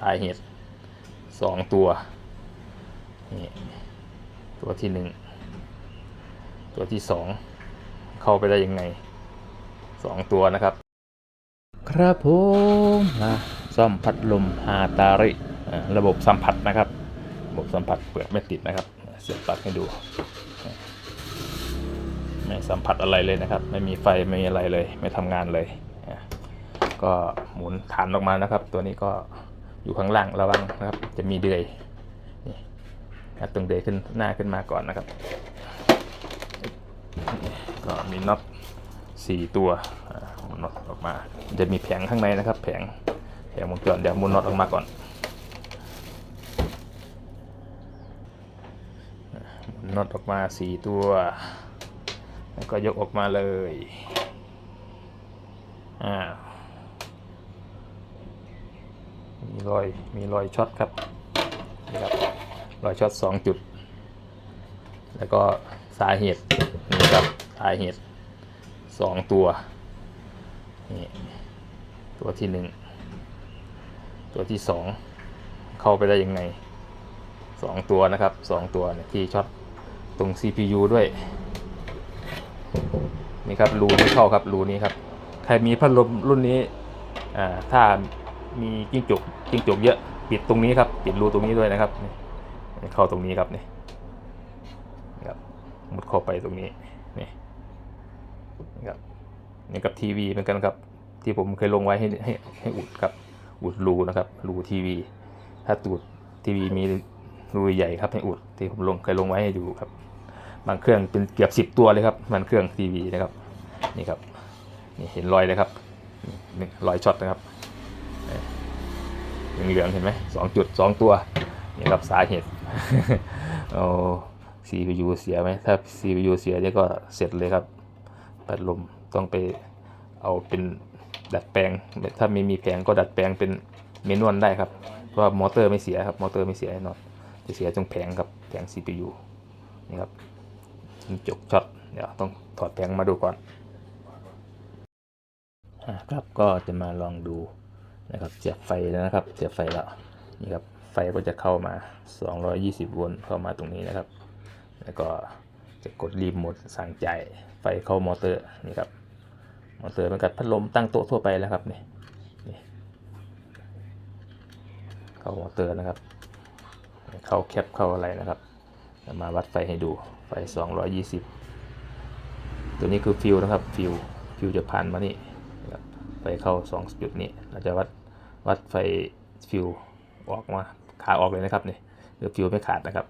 สาเหตุสองตัวนี่ตัวที่หนึ่งตัวที่สองเข้าไปได้ยังไงสองตัวนะครับ ครับผมนะซ่อมพัดลมฮาตาริระบบสัมผัสนะครับระบบสัมผัสเปิดไม่ติดนะครับ เสียบปลั๊กให้ดูไม่สัมผัสอะไรเลยนะครับ ไม่มีไฟไม่มีอะไรเลย ไม่ทำงานเลย ก็หมุนฐานออกมานะครับ ตัวนี้ก็ อยู่ข้างล่างระวังนะครับ จะมีเดือยนี่นะตรงเดือยขึ้นหน้าขึ้นมาก่อนนะครับ ก็มีน็อตสี่ตัวมุนน็อตออกมา จะมีแผงข้างในนะครับ แผงแผงวงจรเดี๋ยวมุนน็อตออกมาก่อนนน็อตออกมาสี่ตัว แล้วก็ยกออกมาเลยอ่า มีรอยมีรอยช็อตครับนี่ครับรอยช็อตสองจุด แล้วก็สาเหตุนี่ครับสาเหตุสองตัวนี่ตัวที่หนึ่งตัวที่สองเข้าไปได้ยังไงสองตัวนะครับสองตัวเนี่ยที่ช็อตตรง CPU ด้วยนี่ครับรูที่เข้าครับรูนี้ครับ ใครมีพัดลมรุ่นนี้อ่าถ้า มีจิ้งจกจิ้งจกเยอะปิดตรงนี้ครับปิดรูตรงนี้ด้วยนะครับนี่เข้าตรงนี้ครับนี่นะครับมุดเข้าไปตรงนี้นี่นี่ครับนี่กับทีวีเหมือนกันครับ ที่ผมเคยลงไว้ให้ให้ให้อุดครับอุดรูนะครับรูทีวี ถ้าตูดทีวีมีรูใหญ่ครับให้อุดที่ผมลงเคยลงไว้ให้ดูครับ บางเครื่องเป็นเกือบสิบตัวเลยครับมันเครื่องทีวีนะครับนี่ครับนี่เห็นรอยเลยครับนี่รอยช็อตนะครับ เหลืองๆเห็นไหมสองจุดสองตัวนี่ครับสาเหตุเอา CPU เสียไหมถ้า CPU เสียเนี่ยก็เสร็จเลยครับพัดลมต้องไปเอาเป็นดัดแปลง ถ้าไม่มีแผงก็ดัดแปลงเป็นเมนวลได้ครับเพราะว่ามอเตอร์ไม่เสียครับมอเตอร์ไม่เสียแน่นอนจะเสียตรงแผงครับแผง CPU นี่ครับจกช็อตเดี๋ยวต้องถอดแผงมาดูก่อนอครับก็จะมาลองดู นะครับเสียบไฟแล้วนะครับ เสียบไฟแล้วนี่ครับไฟก็จะเข้ามา 220 โวลต์เข้ามาตรงนี้นะครับ แล้วก็จะกดรีโมทสั่งจ่ายไฟเข้ามอเตอร์นี่ครับมอเตอร์เป็นกับพัดลมตั้งโต๊ะทั่วไปแล้วครับนี่นี่เข้ามอเตอร์นะครับ เข้าแคปเข้าอะไรนะครับมาวัดไฟให้ดูไฟ 220 ตัวนี้คือฟิวนะครับฟิวฟิวจะผ่านมานี่ ฟเข้า 2 จุดนี้ เราจะวัดวัดไฟฟิวออกมาขาออกเลยนะครับนี่คือฟิวไม่ขาดนะครับ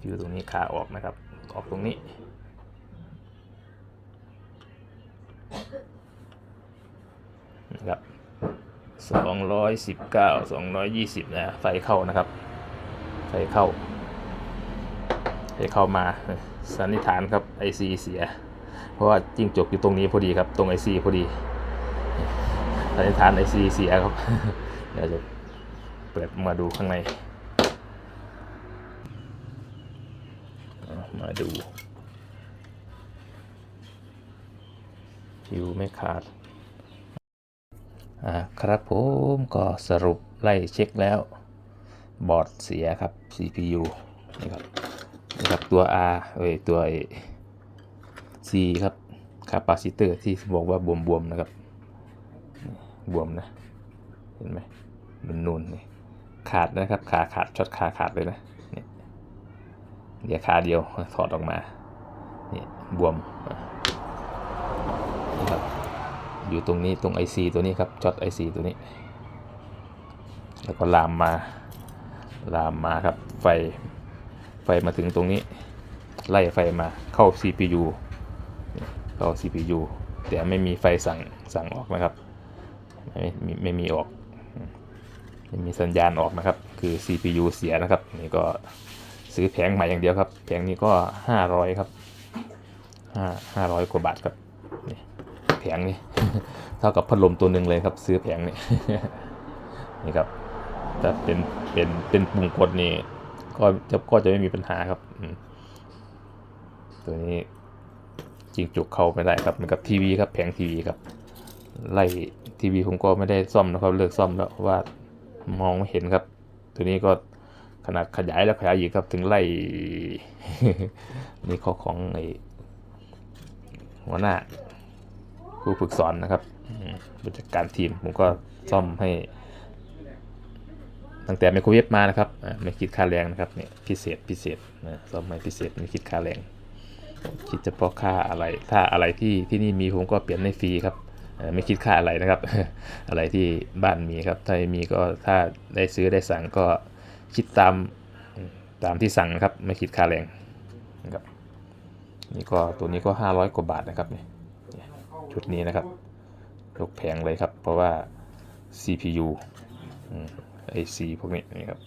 ฟิวตรงนี้ขาออกนะครับ ออกตรงนี้ นะครับ219 220นะไฟเข้านะครับ ไฟเข้าให้เข้ามาสันนิษฐานครับ IC เสีย เพราะว่าจิ้งจกอยู่ตรงนี้พอดีครับ ตรง IC พอดีสันนิษฐาน IC เสียครับ เดี๋ยวจะเปิดมาดูข้างใน มาดูฟิวไม่ขาด อ่า ครับผมก็สรุปไล่เช็คแล้ว บอร์ดเสียครับ CPU นี่ครับนะครับตัว R เอ้ย ตัว C ครับคาปาซิเตอร์ที่บอกว่าบวมๆนะครับ บวมนะ เห็นไหมมันนูนนี่ขาดนะครับ ขาขาดช็อตขาขาดเลยนะเนี่ยเดี๋ยวขาเดียวถอดออกมาเนี่ยบวมนะครับอยู่ตรงนี้ตรง IC ตัวนี้ครับช็อต IC ตัวนี้ แล้วก็ลามมาลามมาครับไฟไฟมาถึงตรงนี้ ไล่ไฟมาเข้า CPU เข้า CPU แต่ไม่มีไฟสั่งสั่งออกนะครับ ไม่ไม่ไม่มีออกไม่มีสัญญาณออกนะครับ คือ CPU เสียนะครับ นี่ก็ซื้อแผงใหม่อย่างเดียวครับแผงนี้ก็500ครับ5 500กว่าบาทครับนี่แผงนี้เท่ากับพัดลมตัวหนึ่งเลยครับ ซื้อแผงนี้นี่ครับถ้าเป็นเป็นเป็นปุ่มกดนี่ก็จะก็จะไม่มีปัญหาครับตัวนี้ จิงจุกเข้าไม่ได้ครับเหมือนกับทีวีครับแผงทีวีครับ ไล่ทีวีผมก็ไม่ได้ซ่อมนะครับเลิกซ่อมแล้วว่ามองไม่เห็นครับ ตัวนี้ก็ขนาดขยายแล้วขยายอีกครับถึงไล่นี่ข้อของไอหัวหน้าผู้ฝึกสอนนะครับอืมผู้จัดการทีมผมก็ซ่อมให้ตั้งแต่ไมโครเวฟมานะครับไม่คิดค่าแรงนะครับเนี่ยพิเศษพิเศษนะซ่อมไม่พิเศษไม่คิดค่าแรง คิดเฉพาะค่าอะไรถ้าอะไรที่ที่นี่มีผมก็เปลี่ยนให้ฟรีครับไม่คิดค่าอะไรนะครับ อะไรที่บ้านมีครับถ้ามีก็ถ้าได้ซื้อได้สั่งก็คิดตามตามที่สั่งนะครับ ไม่คิดค่าแรงนะครับนี่ก็ตัวนี้ก็ 500 กว่าบาทนะครับเนี่ยชุดนี้นะครับยกแพงเลยครับ เพราะว่า CPU IC พวกนี้นี่ครับ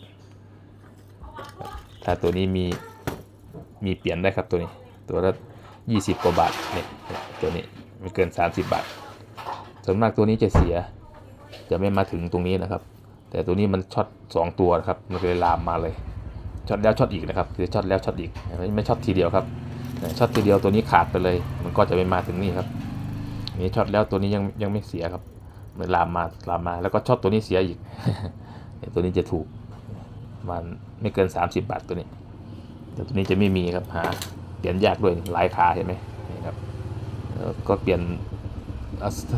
ถ้าตัวนี้มีมีเปลี่ยนได้ครับตัวนี้ ตัวละ20 กว่าบาทเนี่ยตัวนี้ไม่เกิน 30 บาทส่วนมากตัวนี้จะเสีย จะไม่มาถึงตรงนี้นะครับ แต่ตัวนี้มันช็อต2ตัวนะครับมันเลยลามมาเลยช็อตแล้วช็อตอีกนะครับคือช็อตแล้วช็อตอีกไม่ช็อตทีเดียวครับช็อตทีเดียวตัวนี้ขาดไปเลย มันก็จะไม่มาถึงนี่ครับนี่ช็อตแล้วตัวนี้ยังยังไม่เสียครับมันลามมาลามมาแล้วก็ช็อตตัวนี้เสียอีกตัวนี้จะถูกมันไม่เกิน 30 บาทตัวนี้ แต่ตัวนี้จะไม่มีครับหา เปลี่ยนยากด้วยหลายขาเห็นไหมนี่ครับก็เปลี่ยน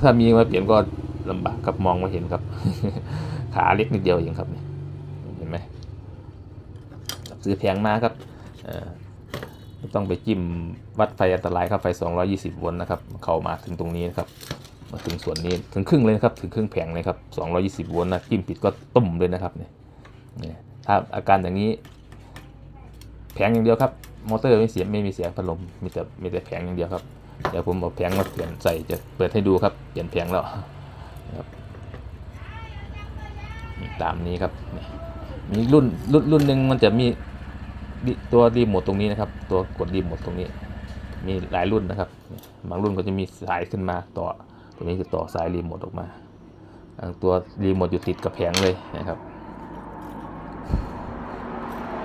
ถ้ามีมาเปลี่ยนก็ลำบากครับมองไม่เห็นครับ ขาเล็กนิดเดียวเองครับนี่เห็นไหมซื้อแพงมากครับไม่ต้องไปจิ้มวัดไฟอันตรายครับไฟ 220 โวลต์นะครับ เข้ามาถึงตรงนี้นะครับ มาถึงส่วนนี้ถึงครึ่งเลยนะครับ ถึงครึ่งแผงเลยครับ 220 โวลต์นะจิ้มผิดก็ตุ่มเลยนะครับนี่ยเนี่ยถ้าอาการอย่างนี้ แผงอย่างเดียวครับ มอเตอร์ไม่เสียไม่มีเสียงพัดลมมีแต่มีแต่แผงอย่างเดียวครับเดี๋ยวผมเอาแผงมาเปลี่ยนใส่จะเปิดให้ดูครับเปลี่ยนแผงแล้วครับตามนี้ครับมีรุ่นรุ่นรุ่นหนึ่งมันจะมีตัวรีโมทตรงนี้นะครับ ตัวกดรีโมทตรงนี้ มีหลายรุ่นนะครับ บางรุ่นก็จะมีสายขึ้นมาต่อตรงนี้คือต่อสายรีโมทออกมาตัวรีโมทอยู่ติดกับแผงเลยนะครับ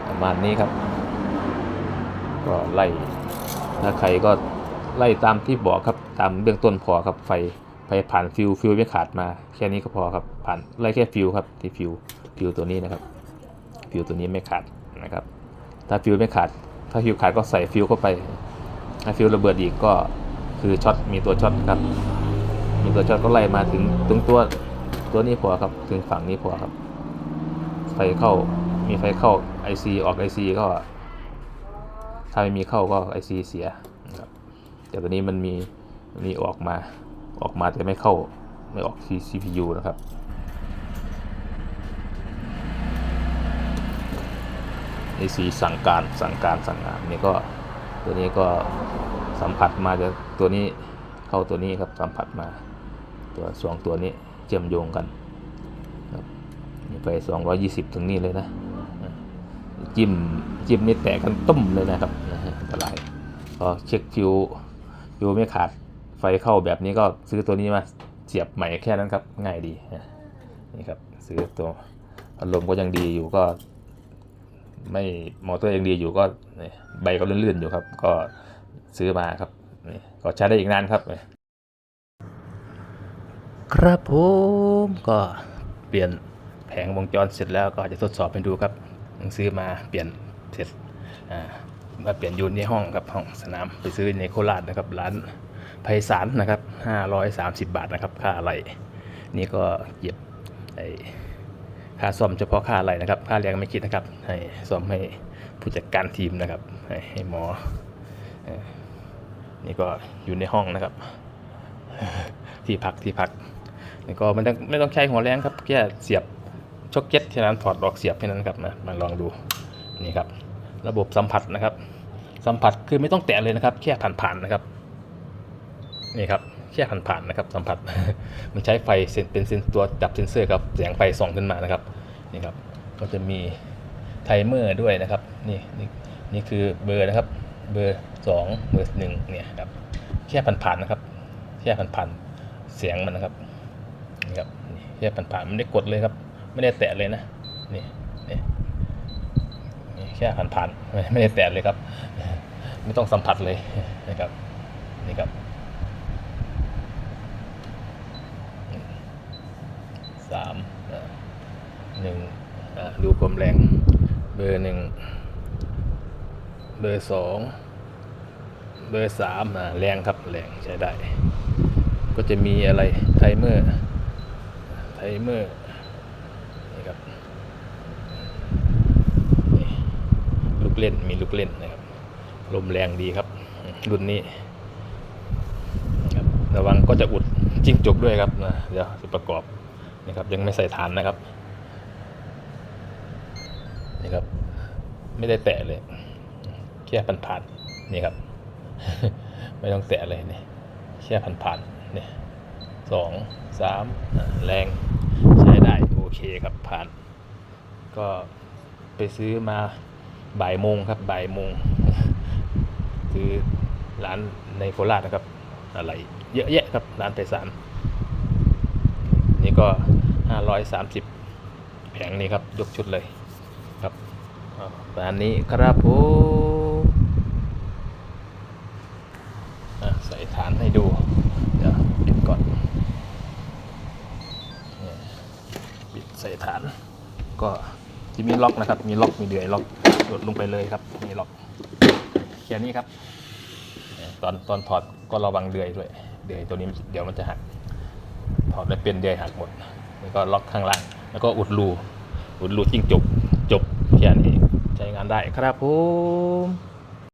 ประมาณนี้ครับ ก็ไล่ถ้าใครก็ไล่ตามที่บอกครับตามเบื้องต้นพอครับไฟไฟผ่านฟิวฟิวไม่ขาดมาแค่นี้ก็พอครับผ่านไล่แค่ฟิวครับที่ฟิวฟิวตัวนี้นะครับฟิวตัวนี้ไม่ขาดนะครับ ถ้าฟิวไม่ขาด ถ้าฟิวขาดก็ใส่ฟิวเข้าไป ถ้าฟิวระเบิดอีกก็คือช็อตมีตัวช็อตครับ มีตัวช็อตก็ไล่มาถึงถึงตัวตัวนี้พอครับถึงฝั่งนี้พอครับ ไฟเข้ามีไฟเข้า IC ออก IC ก็ ถ้าไม่มีเข้าก็ IC เสียนะครับแต่ตัวนี้มันมีมีออกมาออกมาแต่ไม่เข้าไม่ออกที่ CPU นะครับ IC สั่งการสั่งการสั่งงานนี่ก็ตัวนี้ก็สัมผัสมาจากตัวนี้เข้าตัวนี้ครับสัมผัสมาตัวสองตัวนี้เชื่อมโยงกันครับนี่ไป 220 ถึงนี่เลยนะ จิ้มจิ้มนี่แตกกันตุ้มเลยนะครับนะฮะอันตรายพอเช็คฟิวฟิวไม่ขาดไฟเข้าแบบนี้ก็ซื้อตัวนี้มาเสียบใหม่แค่นั้นครับ ง่ายดีนี่ครับซื้อตัวพัดลมก็ยังดีอยู่ก็ ไม่มอเตอร์ยังดีอยู่ก็ใบก็ลื่นๆอยู่ครับ ก็ซื้อมาครับก็ใช้ได้อีกนานครับ ครับผมก็เปลี่ยนแผงวงจรเสร็จแล้วก็จะทดสอบให้ดูครับ ซื้อมาเปลี่ยนเสร็จมาเปลี่ยนยูนในห้องครับห้องสนามไปซื้อในโคราชนะครับร้านไพศาลนะครับ530 บาทนะครับค่าอะไรนี่ก็เก็บไอค่าซ่อมเฉพาะค่าอะไรนะครับ ค่าแรงไม่คิดนะครับ ให้ซ่อมให้ผู้จัดการทีมนะครับ ให้ให้หมอ นี่ก็อยู่ในห้องนะครับ ที่พักที่พักแล้วก็ไมันต้องไม่ต้องใช้หัวแรงครับแค่เสียบ ช็อกเก็ตแค่นั้นถอดออกเสียบแค่นั้นครับนะมาลองดูนี่ครับ ระบบสัมผัสนะครับ สัมผัสคือไม่ต้องแตะเลยนะครับ แค่ผ่านๆนะครับนี่ครับแค่ผ่านๆนะครับ สัมผัสมันใช้ไฟเซนเป็นเซนตัวจับเซนเซอร์ครับแสงไฟส่องขึ้นมานะครับนี่ครับก็จะมีไทเมอร์ด้วยนะครับนี่นี่นี่คือเบอร์นะครับ เบอร์สองเบอร์หนึ่งเนี่ยครับแค่ผ่านๆนะครับ แค่ผ่านๆเสียงมันนะครับนี่ครับแค่ผ่านๆไม่ได้กดเลยครับ ไม่ได้แตะเลยนะนี่นี่นแค่ผ่านๆไม่ไม่ได้แตะเลยครับ ไม่ต้องสัมผัสเลยนะครับนี่ครับสามหนึ่งดูความแรงเบอร์หนึ่งเบอร์สองเบอร์สามแรงครับแรงใช้ได้ ก็จะมีอะไรไทเมอร์ไทเมอร์ นี่ครับนี่ลูก เล่น มีลูกเล่นนะครับ ลมแรงดีครับ รุ่นนี้ครับระวังก็จะอุดจิ้งจกด้วยครับนะเดี๋ยวจะประกอบนะครับ ยังไม่ใส่ฐานนะครับนี่ครับ ไม่ได้แตะเลยแค่ผ่านๆนี่ครับ ไม่ต้องแตะเลยนี่แค่ผ่านๆนี่สองสามแรงใช้ได้ โอเคครับผ่าน ก็ไปซื้อมา บ่ายโมงครับบ่ายโมงซื้อร้านในโคราชนะครับ อะไรเยอะแยะครับร้านไปสารนี่ก็ห้าร้อยสามสิบแผงนี้ครับยกชุดเลยครับระมาณนี้ครับผมใส่ฐานให้ดูเดี๋ยวปิดก่อนปิดใส่ฐานก็จะมีล็อกนะครับ มีล็อกมีเดือยล็อก โดดลงไปเลยครับนี่ล็อกแค่นี้ครับ ตอนตอนถอดก็ระวังเดือยด้วย เดือยตัวนี้เดี๋ยวมันจะหัก ถอดแล้วเป็นเดือยหักหมดแล้วก็ล็อกข้างล่าง แล้วก็อุดรูอุดรูจิ้งจบจบแค่นี้ใช้งานได้ครับผม